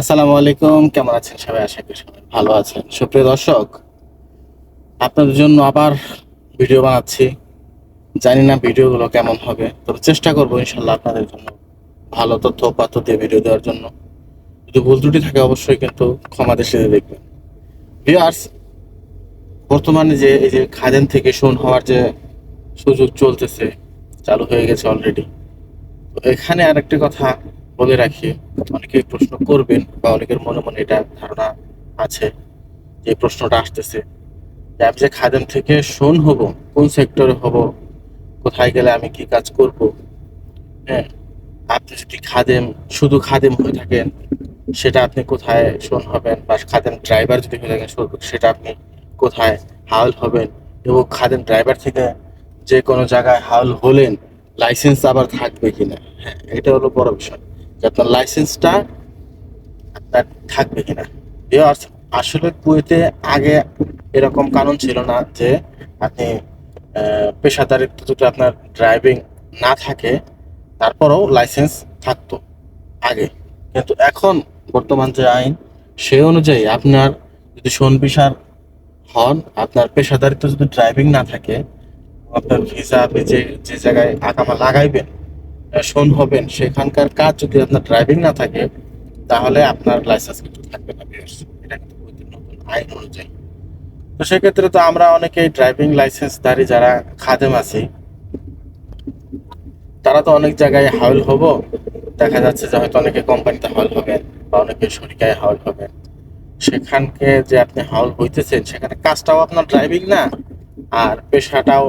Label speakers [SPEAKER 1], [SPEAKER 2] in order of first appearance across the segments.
[SPEAKER 1] আসসালামু আলাইকুম, কেমন আছেন সবাই? আশা করি সবাই ভালো আছেন। সুপ্রিয় দর্শক, আপনাদের জন্য আবার ভিডিও বানাচ্ছি। জানি না ভিডিওগুলো কেমন হবে, তবে চেষ্টা করব ইনশাল্লাহ আপনাদের জন্য ভালো তথ্য উপাত্ত দিয়ে ভিডিও দেওয়ার জন্য। যদি ভুল ত্রুটি থাকে, অবশ্যই কিন্তু ক্ষমা দৃষ্টিতে দেখবেন। ভিউয়ার্স, বর্তমানে যে, এই যে খাদেন থেকে শোন হওয়ার যে সুযোগ চলতেছে, চালু হয়ে গেছে অলরেডি তো এখানে আরেকটি কথা বলে রাখি, অনেকে প্রশ্ন করবেন বা অনেকের মনে মনে এটা ধারণা আছে যে প্রশ্নটা আসতেছে। যে আমি যে খাদেম থেকে শোন হব, কোন সেক্টরে হব, কোথায় গেলে আমি কি কাজ করব? হ্যাঁ আপনি যদি খাদেম, শুধু খাদেম হয়ে থাকেন, সেটা আপনি কোথায় শোন হবেন? বা খাদেম ড্রাইভার যদি হয়ে থাকেন সেটা আপনি কোথায় হাউল হবেন? এবং খাদেম ড্রাইভার থেকে যে কোনো জায়গায় হাউল হলেন, লাইসেন্স আবার থাকবে কিনা? হ্যাঁ এটা হলো বড় বিষয়। যে আপনার লাইসেন্সটা আপনার থাকবে কিনা। আসলে কুয়েতে আগে এরকম কানুন ছিল না যে আপনি পেশাদারিত্ব যদি আপনার ড্রাইভিং না থাকে, তারপরেও লাইসেন্স থাকতো আগে। কিন্তু এখন বর্তমান যে আইন, সে অনুযায়ী আপনার যদি পেশার হন, আপনার পেশাদারিত্ব যদি ড্রাইভিং না থাকে, আপনার ভিসা আপনি যে যে জায়গায় আকামা লাগাইবেন শোন হবেন, সেখানকার কাজ যদি আপনার ড্রাইভিং না থাকে, তাহলে আপনার লাইসেন্স কিন্তু থাকবে না, viewers। এটা কিন্তু নতুন আইন অনুযায়ী। তো সেক্ষেত্রে তো আমরা অনেকেই ড্রাইভিং লাইসেন্সধারী যারা খাদেম আছি, তারা তো অনেক জায়গায় হাউল হব। দেখা যাচ্ছে যে হয়তো অনেকে কোম্পানিতে হাউল হবেন বা অনেকে শরিকায় হাউল হবেন। সেখানকে যে আপনি হাউল হইতেছেন, সেখানে কাজটাও আপনার ড্রাইভিং না, আর পেশাটাও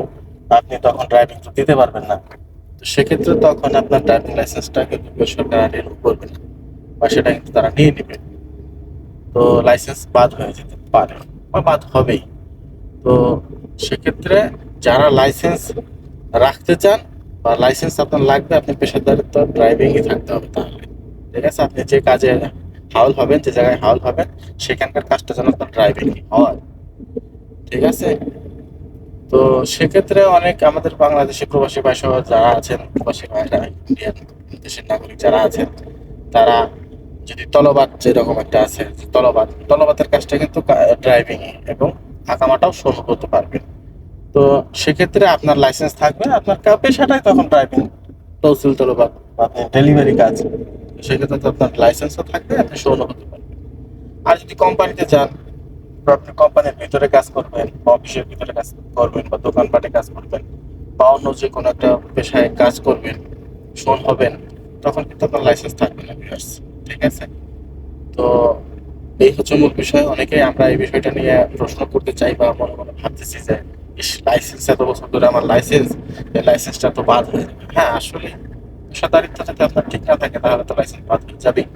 [SPEAKER 1] আপনি তখন ড্রাইভিং তো দিতে পারবেন না। সেক্ষেত্রে তখন আপনার ড্রাইভিং লাইসেন্সটা কিন্তু সরকার রিনিউ করবে না বা সেটা কিন্তু তারা নিয়ে নেবে। তো লাইসেন্স বাদ হয়ে যেতে পারে বা বাদ হবেই। তো সেক্ষেত্রে যারা লাইসেন্স রাখতে চান বা লাইসেন্স আপনার লাগবে, আপনি পেশাদারিত্ব ড্রাইভিংই থাকতে হবে তাহলে। ঠিক আছে? আপনি যে কাজে হাউল হবেন, যে জায়গায় হাউল হবেন, সেখানকার কাজটা যেন আপনার ড্রাইভিং হয়। ঠিক আছে? তো সেক্ষেত্রে অনেক আমাদের বাংলাদেশে প্রবাসী ভাই সহ যারা আছেন, প্রবাসী ভাইরা ইন্ডিয়ান দেশের নাগরিক যারা আছেন, তারা যদি তলবাদ যেরকম একটা আছে তলবাদ তলবাদের কাজটা কিন্তু ড্রাইভিং এবং আকামাটাও শোন করতে পারবেন। তো সেক্ষেত্রে আপনার লাইসেন্স থাকবে, আপনার পেশাটাই তখন ড্রাইভিং তহসিল তলবাদ বা আপনি ডেলিভারি কাজ সেক্ষেত্রে তো আপনার লাইসেন্সও থাকবে, আপনি শোনও হতে পারবেন। আর যদি কোম্পানিতে যান কোম্পানির ভিতরে কাজ করবেন অফিসের ভিতরে কাজ করবেন বা দোকানপাটে কাজ করবেন বা অন্য যে কোনো একটা পেশায় কাজ করবেন শোন হবেন তখন কিন্তু আপনার লাইসেন্স থাকবে না viewers, ঠিক আছে? তো এই হচ্ছে মূল বিষয়। অনেকেই আমরা এই বিষয়টা নিয়ে প্রশ্ন করতে চাই বা মনে মনে ভাবতেছি যে লাইসেন্স এত বছর ধরে আমার লাইসেন্স এই লাইসেন্সটা তো বাদ হয়ে যাবে। হ্যাঁ আসলে পেশাদারিত্ব যদি আপনার ঠিক না থাকে তাহলে তো লাইসেন্স বাদ হয়ে যাবেই।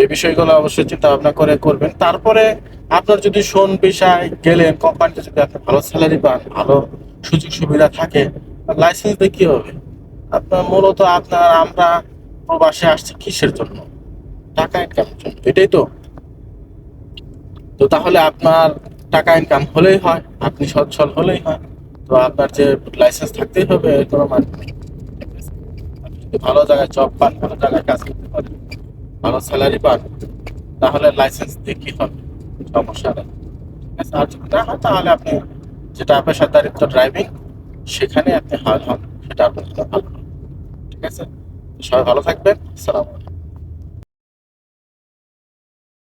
[SPEAKER 1] এই বিষয়গুলো অবশ্যই চিন্তা ভাবনা করে করবেন। তারপরে আপনার যদি শোন পেশায় গেলেন কোম্পানিতে যদি আপনি ভালো স্যালারি পান, ভালো সুযোগ সুবিধা থাকে লাইসেন্স দিয়ে কি হবে? আপনার মূলত আপনার আমরা প্রবাসে আসছি কিসের জন্য? টাকা ইনকামের জন্য, এটাই তো। তো তাহলে আপনার টাকা ইনকাম হলেই হয়, আপনি সচ্ছল হলেই হয়। তো আপনার যে লাইসেন্স থাকতেই হবে, কোনো মানে ভালো জায়গায় জব পান, ভালো জায়গায় কাজ করতে পারেন। ভালো স্যালারি পান, তাহলে লাইসেন্স দিয়ে কী হবে? সমস্যা নেই। আর যদি না হয়, তাহলে আপনি যেটা পেশাদারিত্ব ড্রাইভিং সেখানে আপনি হাল হন। সেটা আপনার জন্য ভালো। ঠিক আছে? সবাই ভালো থাকবেন। সালাম